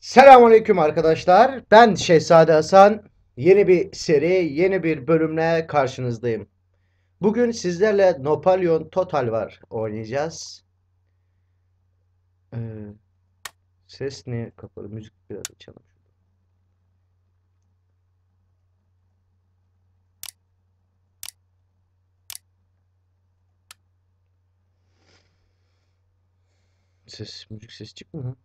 Selamünaleyküm arkadaşlar. Ben Şehzade Hasan. Yeni bir seri, yeni bir bölümle karşınızdayım. Bugün sizlerle Napoleon Total var oynayacağız. Ee, ses niye kapalı? Müzik biraz açalım. Ses, müzik sesi çıkmıyor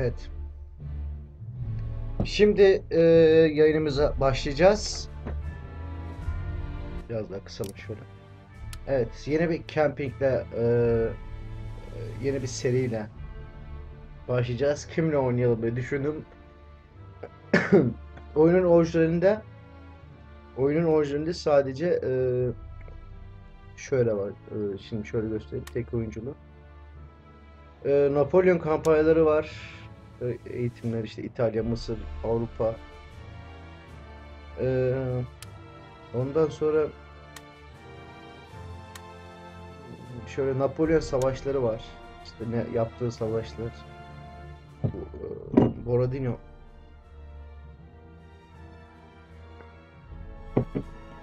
Evet. Şimdi e, yayınımıza başlayacağız. Biraz daha kısalım şöyle. Evet, yeni bir campingle, e, e, yeni bir seriyle başlayacağız. Kimle oynayalım diye düşündüm. Oyunun orijinalinde oyunun orijinalinde sadece e, şöyle var. E, şimdi şöyle göstereyim. Tek oyunculu. E, Napolyon kampanyaları var. Eğitimler işte İtalya, Mısır, Avrupa. E, ondan sonra şöyle Napolyon savaşları var. İşte ne yaptığı savaşlar. E, Borodino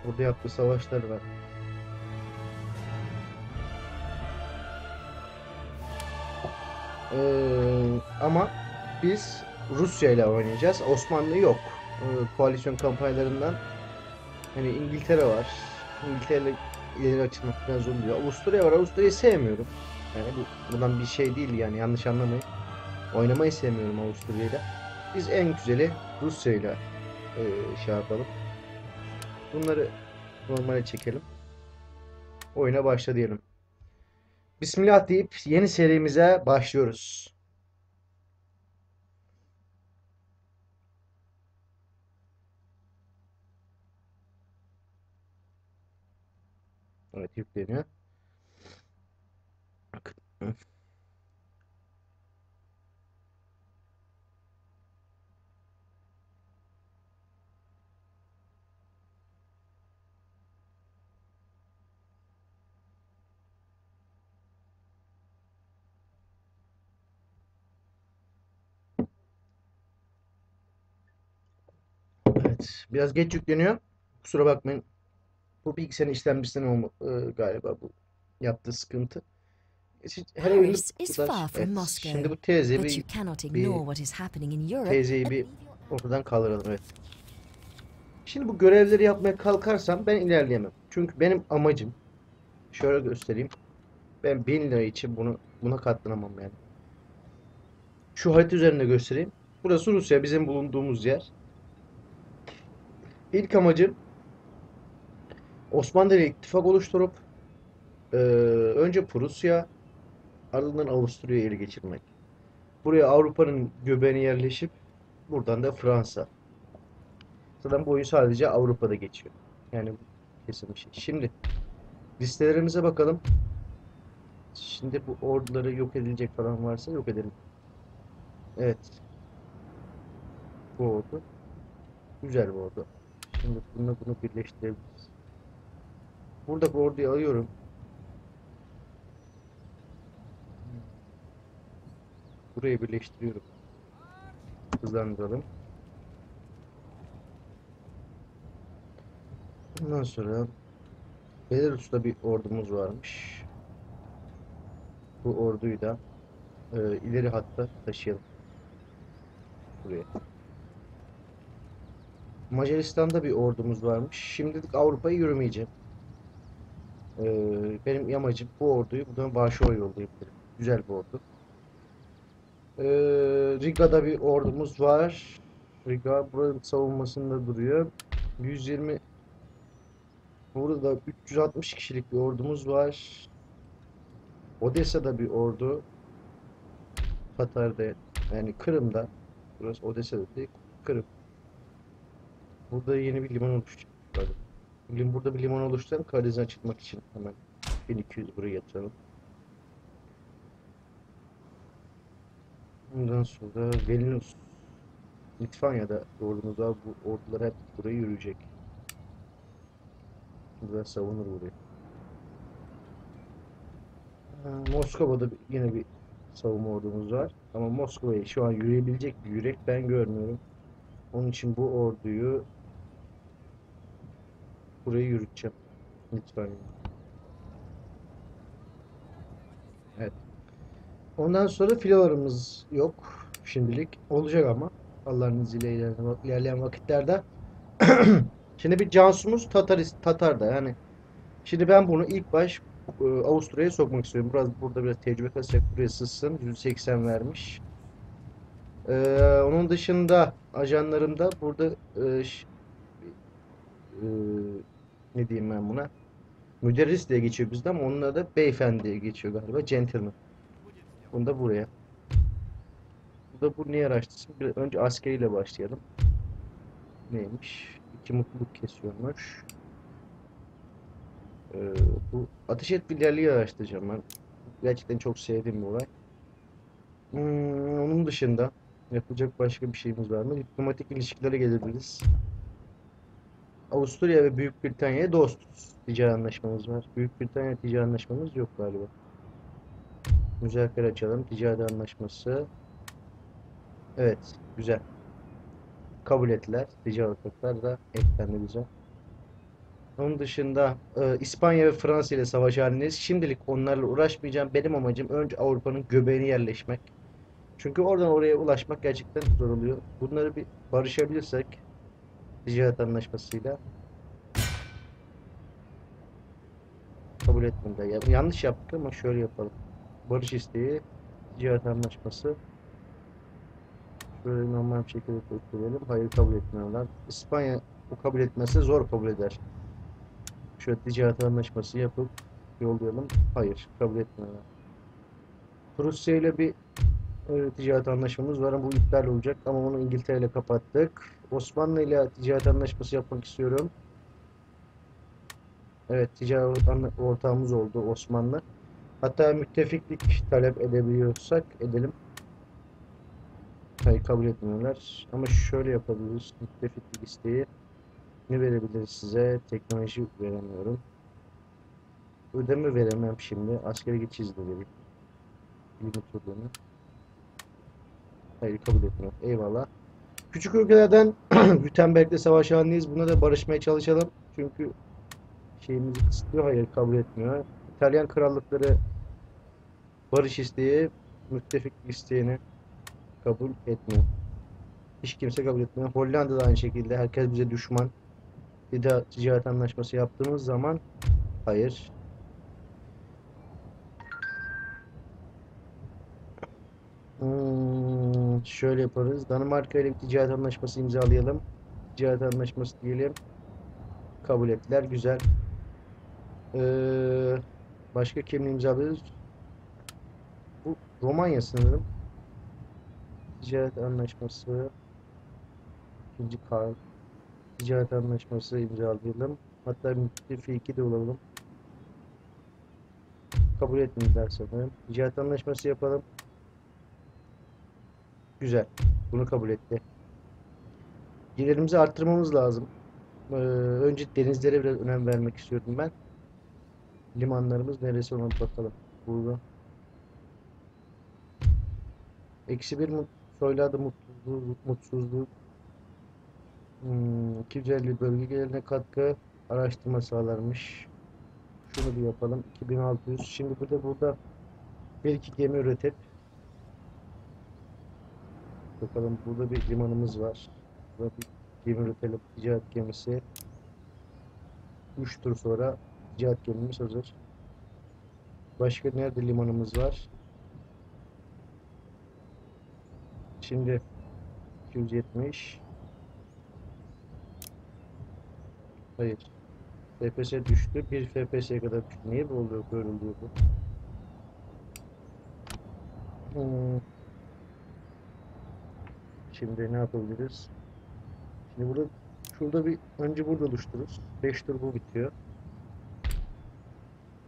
Burada yaptığı savaşlar var. Ee, ama biz Rusya ile oynayacağız. Osmanlı yok. Ee, koalisyon kampanyalarından hani İngiltere var. İngiltere ile ileri açılmak biraz oluyor. Avusturya var. Avusturya'yı sevmiyorum. Yani bu buradan bir şey değil yani yanlış anlamayın. Oynamayı sevmiyorum Avusturya ile. Biz en güzeli Rusya ile e, şey yapalım. Bunları normale çekelim. Oyuna başla diyelim. Bismillah deyip yeni serimize başlıyoruz. Evet yükleniyor. Evet, biraz geç yükleniyor. Kusura bakmayın. Bu bilgisayarın işlemcisinin olma, e, galiba bu yaptığı sıkıntı. Hiç- Her oyunda Paris is bu kadar- far from evet, Moscow, Şimdi bu teyze but bir you cannot bir ignore what is happening in Europe. teyzeyi bir ortadan kaldıralım evet. Şimdi bu görevleri yapmaya kalkarsam ben ilerleyemem. Çünkü benim amacım şöyle göstereyim. Ben 1000 lira için bunu buna katlanamam yani. Şu harita üzerinde göstereyim. Burası Rusya, bizim bulunduğumuz yer. İlk amacım Osmanlı ile ittifak oluşturup eee, önce Prusya ardından Avusturya'yı ele geçirmek. Buraya Avrupa'nın göbeğine yerleşip buradan da Fransa. Zaten bu oyun sadece Avrupa'da geçiyor. Yani kesin bir şey. Şimdi listelerimize bakalım. Şimdi bu orduları yok edilecek falan varsa yok edelim. Evet. Bu ordu. Güzel bu ordu. Şimdi bunu bunu birleştirebiliriz. Burada bu orduyu alıyorum. Buraya birleştiriyorum. Hızlandıralım. Bundan sonra Belarus'ta bir ordumuz varmış. Bu orduyu da e, ileri hatta taşıyalım. Buraya. Macaristan'da bir ordumuz varmış. Şimdilik Avrupa'ya yürümeyeceğim. E, benim amacım bu orduyu buradan Varşova'ya yollayabilirim. Güzel bir ordu. E, Riga'da bir ordumuz var. Riga buranın savunmasında duruyor. 120 Burada 360 kişilik bir ordumuz var. Odessa'da bir ordu. Katar'da yani Kırım'da. Burası Odessa'da değil, Kırım. Burada yeni bir liman oluşacak. Lim- Burada bir liman oluşturalım. Karadeniz'e açılmak için hemen 1200 buraya yatıralım. Ondan sonra Vilnius, Litvanya'da ordumuz var. Bu ordular hep buraya yürüyecek. Burada savunur burayı. Moskova'da yine bir savunma ordumuz var. Ama Moskova'ya şu an yürüyebilecek bir yürek ben görmüyorum. Onun için bu orduyu buraya yürüteceğim. Lütfen. Evet. Ondan sonra filolarımız yok şimdilik. Olacak ama Allah'ın izniyle ilerleyen, vakitlerde. Şimdi bir cansumuz Tatar da yani. Şimdi ben bunu ilk baş e, Avusturya'ya sokmak istiyorum. Biraz burada biraz tecrübe kasacak. Buraya sızsın. 180 vermiş. Ee, onun dışında ajanlarımda burada e, e, ne diyeyim ben buna? Müderris diye geçiyor bizde ama onun adı beyefendi diye geçiyor galiba. Gentleman. Bunu da buraya. Bu da bu niye araştırsın? Bir, önce askeriyle başlayalım. Neymiş? İki mutluluk kesiyormuş. Ee, bu ateş et bilyerliği araştıracağım ben. Gerçekten çok sevdiğim bir olay. Hmm, onun dışında yapacak başka bir şeyimiz var mı? Diplomatik ilişkilere gelebiliriz. Avusturya ve Büyük Britanya'ya dostuz. Ticari anlaşmamız var. Büyük Britanya ticari anlaşmamız yok galiba. Müzakere açalım. Ticari anlaşması. Evet, güzel. Kabul ettiler. Ticari ortaklar da eklendi bize. Onun dışında e, İspanya ve Fransa ile savaş halindeyiz. Şimdilik onlarla uğraşmayacağım. Benim amacım önce Avrupa'nın göbeğine yerleşmek. Çünkü oradan oraya ulaşmak gerçekten zor oluyor. Bunları bir barışabilirsek ticaret anlaşmasıyla kabul etmedi. Ya, yanlış yaptık ama şöyle yapalım. Barış isteği, ticaret anlaşması. Şöyle normal bir şekilde bekleyelim. Hayır kabul etmiyorlar. İspanya bu kabul etmezse zor kabul eder. Şöyle ticaret anlaşması yapıp yollayalım. Hayır kabul etmiyorlar. Rusya ile bir e, ticaret anlaşmamız var ama bu iptal olacak ama onu İngiltere ile kapattık. Osmanlı ile ticaret anlaşması yapmak istiyorum. Evet ticaret ortağımız oldu Osmanlı. Hatta müttefiklik talep edebiliyorsak edelim. Hayır kabul etmiyorlar. Ama şöyle yapabiliriz. Müttefiklik isteği ne verebiliriz size? Teknoloji veremiyorum. Ödeme veremem şimdi. Askeri geçiş de vereyim. Limit ödeme. Hayır kabul etmiyor. Eyvallah. Küçük ülkelerden Württemberg'le savaş halindeyiz. Buna da barışmaya çalışalım. Çünkü şeyimizi kısıtlıyor. Hayır kabul etmiyor. İtalyan krallıkları barış isteği, müttefiklik isteğini kabul etmiyor. Hiç kimse kabul etmiyor. Hollanda da aynı şekilde. Herkes bize düşman. Bir daha ticaret anlaşması yaptığımız zaman hayır. Şöyle yaparız. Danimarka ile bir ticaret anlaşması imzalayalım. Ticaret anlaşması diyelim. Kabul ettiler. Güzel. Ee, başka kimle imzalarız? Bu Romanya sanırım. Ticaret anlaşması. İkinci kar. Ticaret anlaşması imzalayalım. Hatta müttefiki de olalım. Kabul etmediler sanırım. Ticaret anlaşması yapalım. Güzel. Bunu kabul etti. Gelirimizi arttırmamız lazım. Ee, önce denizlere biraz önem vermek istiyordum ben. Limanlarımız neresi ona bakalım. Burada. Eksi bir mut soylarda mutsuzluk, mutsuzluk. Hmm, 250 bölgelerine katkı araştırma sağlarmış. Şunu bir yapalım. 2600. Şimdi burada burada bir iki gemi üretip bakalım burada bir limanımız var. Burada bir gemi üretelim. Ticaret gemisi. 3 tur sonra ticaret gemimiz hazır. Başka nerede limanımız var? Şimdi 270 Hayır. FPS düştü. Bir FPS'ye kadar düştü. Niye bu oluyor? Böyle bu. Hmm. Şimdi ne yapabiliriz? Şimdi burada şurada bir önce burada oluştururuz. 5 tur bu bitiyor.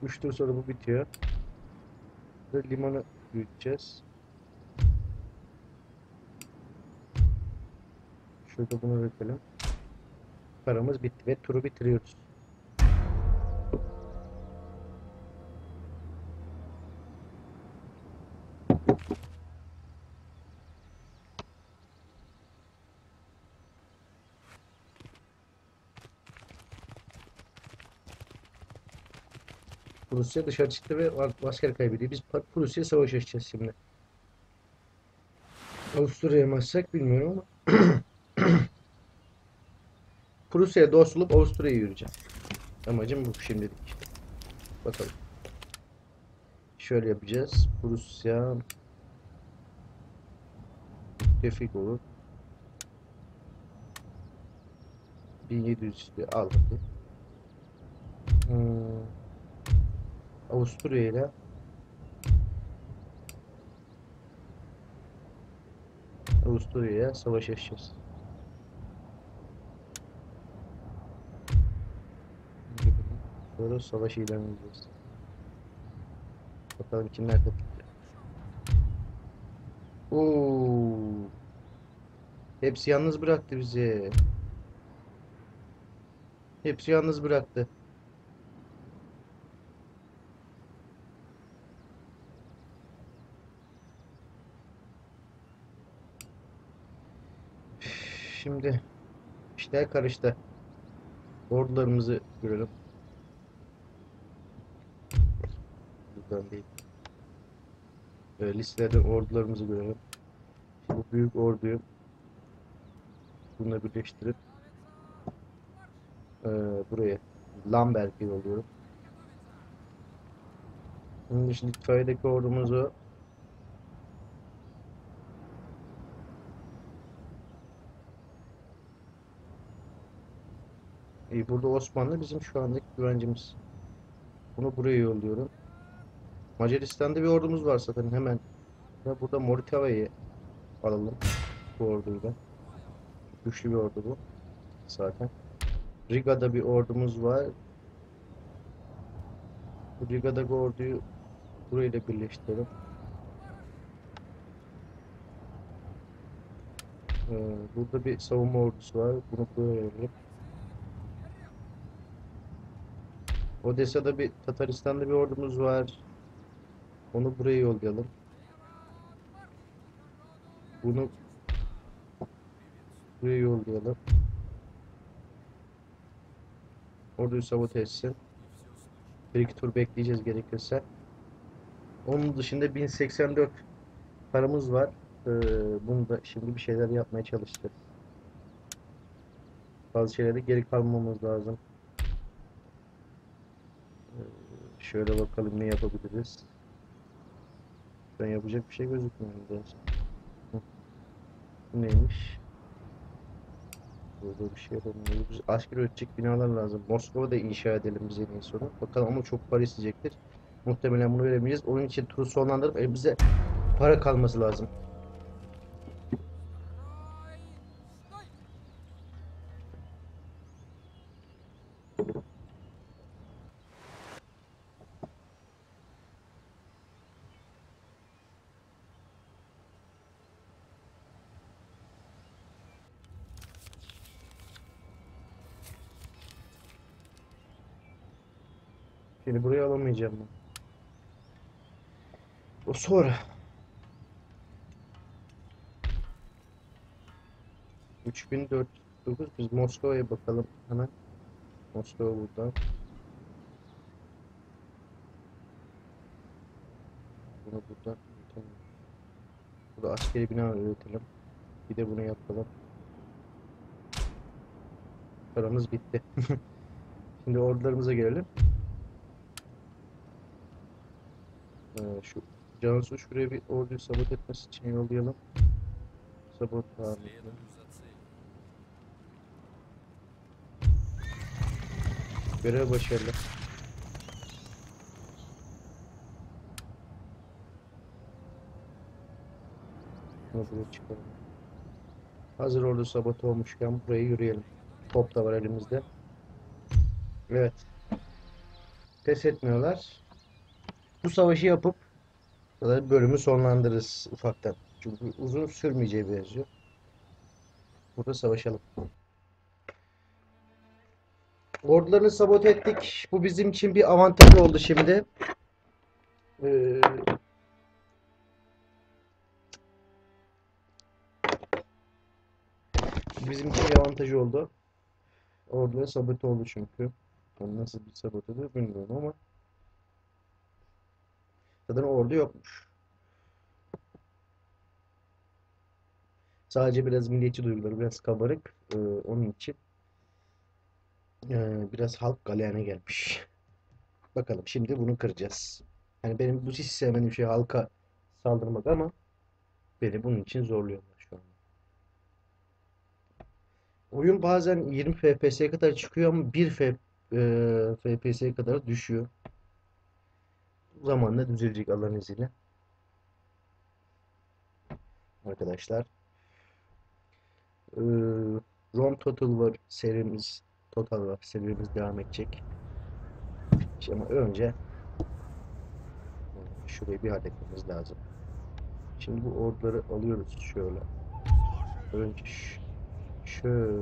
3 tur sonra bu bitiyor. Burada limanı büyüteceğiz. Şurada bunu üretelim. Paramız bitti ve turu bitiriyoruz. Rusya dışarı çıktı ve asker kaybediyor. Biz Rusya savaş açacağız şimdi. Avusturya'ya mı açsak bilmiyorum ama Prusya'ya dost olup Avusturya'ya yürüyeceğim. Amacım bu şimdilik. Bakalım. Şöyle yapacağız. Prusya Tefik olur. 1700 al hadi. Hmm. Avusturya ile Avusturya'ya savaş açacağız. Sonra savaş ilan edeceğiz. Bakalım kimler katılacak. Oo. Hepsi yalnız bıraktı bizi. Hepsi yalnız bıraktı. Şimdi işler karıştı. Ordularımızı görelim. Buradan değil. Böyle listede ordularımızı görelim. Bu büyük orduyu bununla birleştirip eee, buraya Lambert'e yolluyorum. Dışında itfaiyedeki ordumuzu İyi, burada Osmanlı bizim şu andaki güvencimiz. Bunu buraya yolluyorum. Macaristan'da bir ordumuz var zaten hemen. Ve burada Moritava'yı alalım bu orduyla. Güçlü bir ordu bu. Zaten. Riga'da bir ordumuz var. Bu Riga'daki orduyu burayla birleştirelim. Ee, burada bir savunma ordusu var. Bunu buraya verelim. Odessa'da bir Tataristan'da bir ordumuz var. Onu buraya yollayalım. Bunu buraya yollayalım. Orduyu sabote etsin. Bir iki tur bekleyeceğiz gerekirse. Onun dışında 1084 paramız var. Ee, bunu da şimdi bir şeyler yapmaya çalışacağız. Bazı şeylerde geri kalmamız lazım. Ee, Şöyle bakalım ne yapabiliriz. Ben yapacak bir şey gözükmüyor. Bu neymiş? Burada bir şey yapamıyoruz. Asker üretecek binalar lazım. Moskova'da inşa edelim biz en sonra. Bakalım ama çok para isteyecektir. Muhtemelen bunu veremeyeceğiz. Onun için turu sonlandırıp elimize para kalması lazım. Seni buraya alamayacağım ben. O sonra. Üç bin dört dokuz. Biz Moskova'ya bakalım hemen. Moskova burada. Bunu buradan üretelim. Burada askeri bina üretelim. Bir de bunu yapalım. Paramız bitti. Şimdi ordularımıza gelelim. Ee, şu Cansu şuraya bir orduyu sabot etmesi için yollayalım. Sabot halinde. Görev başarılı. Buraya çıkalım. Hazır ordu sabot olmuşken buraya yürüyelim. Top da var elimizde. Evet. Pes etmiyorlar bu savaşı yapıp bölümü sonlandırırız ufaktan. Çünkü uzun sürmeyeceği benziyor. Burada savaşalım. Ordularını sabote ettik. Bu bizim için bir avantaj oldu şimdi. Ee, bizim için bir avantaj oldu. Orduları sabote oldu çünkü. Yani nasıl bir sabot sabote bilmiyorum ama zaten orada yokmuş. Sadece biraz milliyetçi duyguları biraz kabarık. Ee, onun için ee, biraz halk galeyana gelmiş. Bakalım şimdi bunu kıracağız. Yani benim bu hiç sevmediğim şey halka saldırmak ama beni bunun için zorluyorlar şu an. Oyun bazen 20 FPS'ye kadar çıkıyor ama 1 F, e, FPS'ye kadar düşüyor. Zamanla düzelecek Allah'ın izniyle. Arkadaşlar. Ee, Rom Total var serimiz. Total var serimiz devam edecek. Şimdi ama önce şurayı bir halletmemiz lazım. Şimdi bu orduları alıyoruz şöyle. Önce şöyle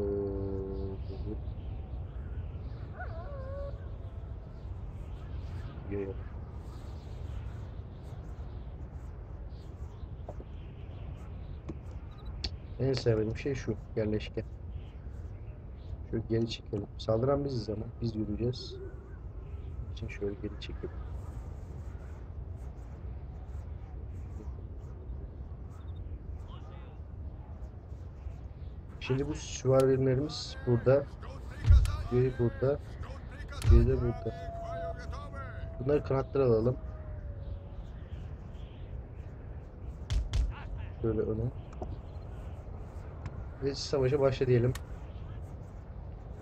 yayalım. En sevmediğim şey şu yerleşke. Şöyle geri çekelim. Saldıran biziz ama biz yürüyeceğiz. İçin şöyle geri çekelim. Şimdi bu süvarilerimiz burada. Biri burada. Biri de burada. Bunları kanatlara alalım. Böyle öne. Ve savaşa başla diyelim.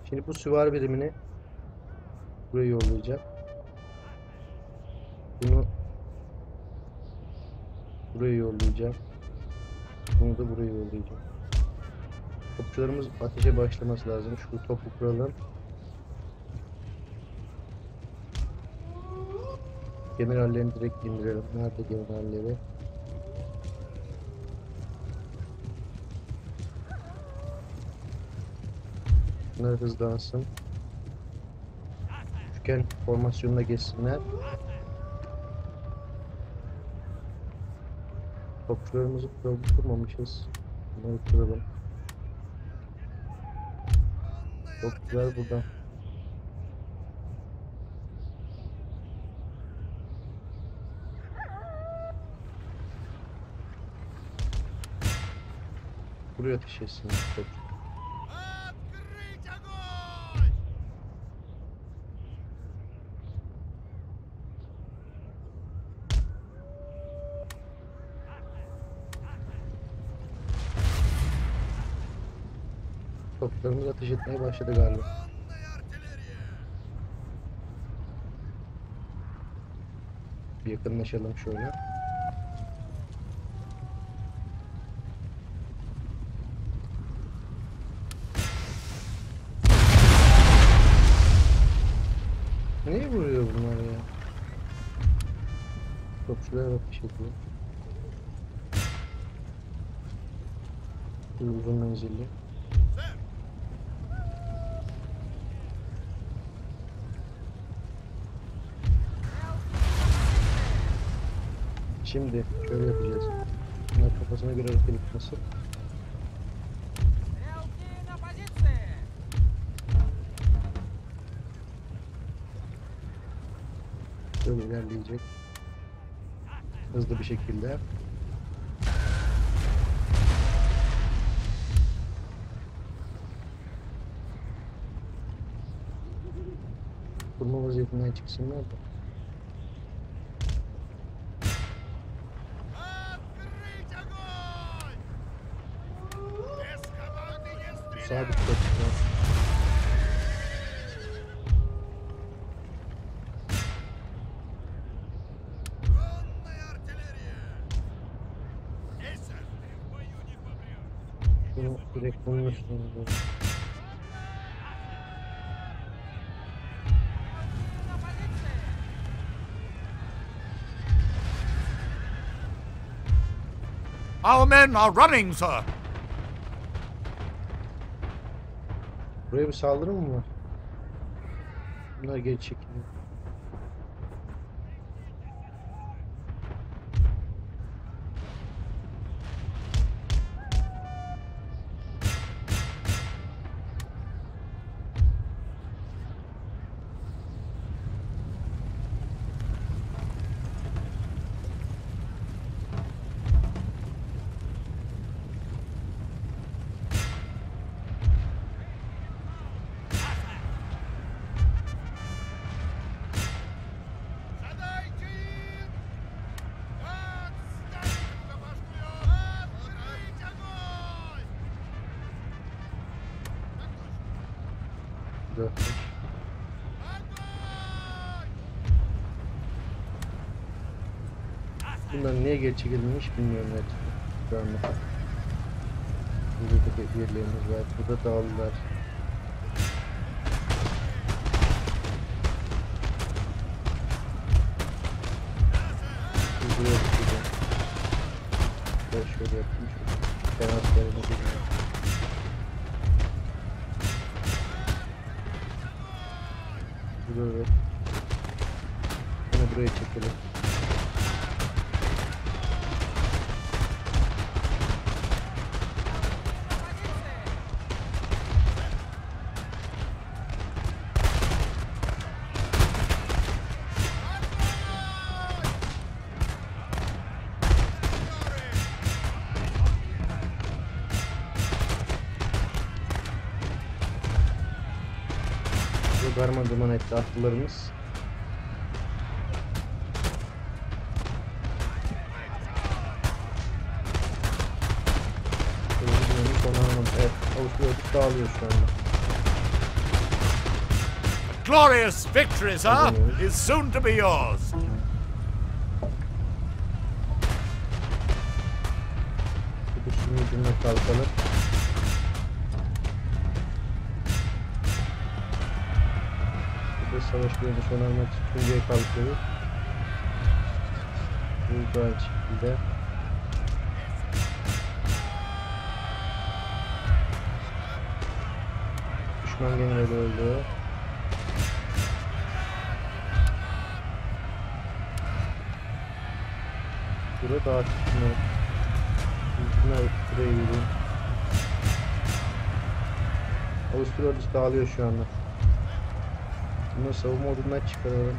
Şimdi bu süvari birimini buraya yollayacağım. Bunu buraya yollayacağım. Bunu da buraya yollayacağım. Topçularımız ateşe başlaması lazım. Şu topu kuralım. Generallerini direkt indirelim. Nerede generalleri? Bunlar hızlansın. Üçgen formasyonuna geçsinler. Topçularımızı kurmamışız. Bunları kuralım. Topçular burada. Buraya ateş etsin. Uçaklarımız ateş etmeye başladı galiba. Bir yakınlaşalım şöyle. Neyi vuruyor bunlar ya? Topçulara bak bir şey yapıyor. Uzun menzilli. Şimdi şöyle yapacağız. Bunlar kafasına göre rıkılık basıp Böyle ilerleyecek. Hızlı bir şekilde. Kurma vaziyetinden çıksınlar da. Our men are running, sir! Buraya bir saldırı mı var? Bunlar geri çekiliyor. Güzelmiş. Bunlar niye geri çekilmiş bilmiyorum. Şu anda. Burada da yerlerimiz var. Burada dağlılar. Buraya çıkacağım. Ben şöyle yapayım. Şöyle. Darma duman etti atlılarımız. Evet, dağılıyor şu anda. Glorious victory, sir, is soon to be yours. De savaş bölümü sona ermek için Tuncay'a kalkıyoruz. Bu aynı şekilde. Düşman generali öldü. Burada daha çıkmıyor. Bunlar buraya geliyor. Avusturya dağılıyor şu anda. Bunları savunma ordundan çıkaralım.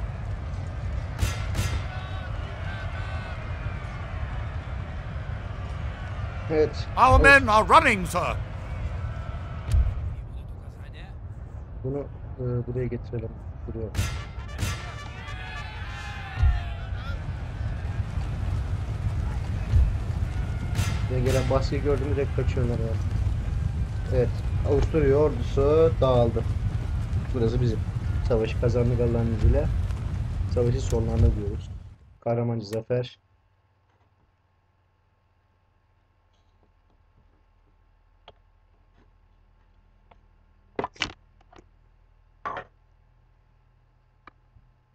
Evet. Our men are running, sir. Bunu e, buraya getirelim. Buraya. Buraya gelen baskıyı gördüm direkt kaçıyorlar yani. Evet. Avusturya ordusu dağıldı. Burası bizim. Savaşı kazandık Allah'ın izniyle. Savaşı sonlandı diyoruz. Kahramanca zafer.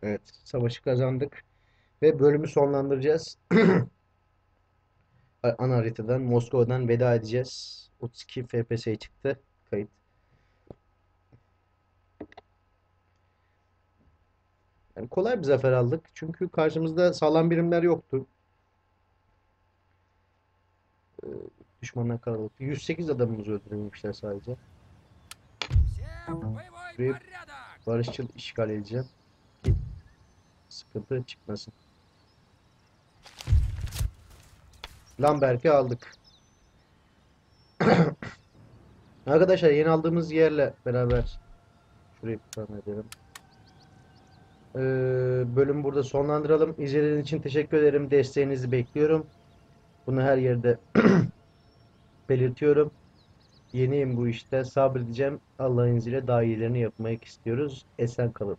Evet, savaşı kazandık ve bölümü sonlandıracağız. Ana haritadan Moskova'dan veda edeceğiş. 32 FPS çıktı kayıt. Yani kolay bir zafer aldık. Çünkü karşımızda sağlam birimler yoktu. Ee, düşmanlar karalık. 108 adamımız öldürülmüşler sadece. Burayı barışçıl işgal edeceğim. Ki sıkıntı çıkmasın. Lambert'i aldık. Arkadaşlar yeni aldığımız yerle beraber şurayı tutan edelim. Ee, bölümü burada sonlandıralım. İzlediğiniz için teşekkür ederim. Desteğinizi bekliyorum. Bunu her yerde belirtiyorum. Yeniyim bu işte. Sabredeceğim. Allah'ın izniyle daha iyilerini yapmak istiyoruz. Esen kalın.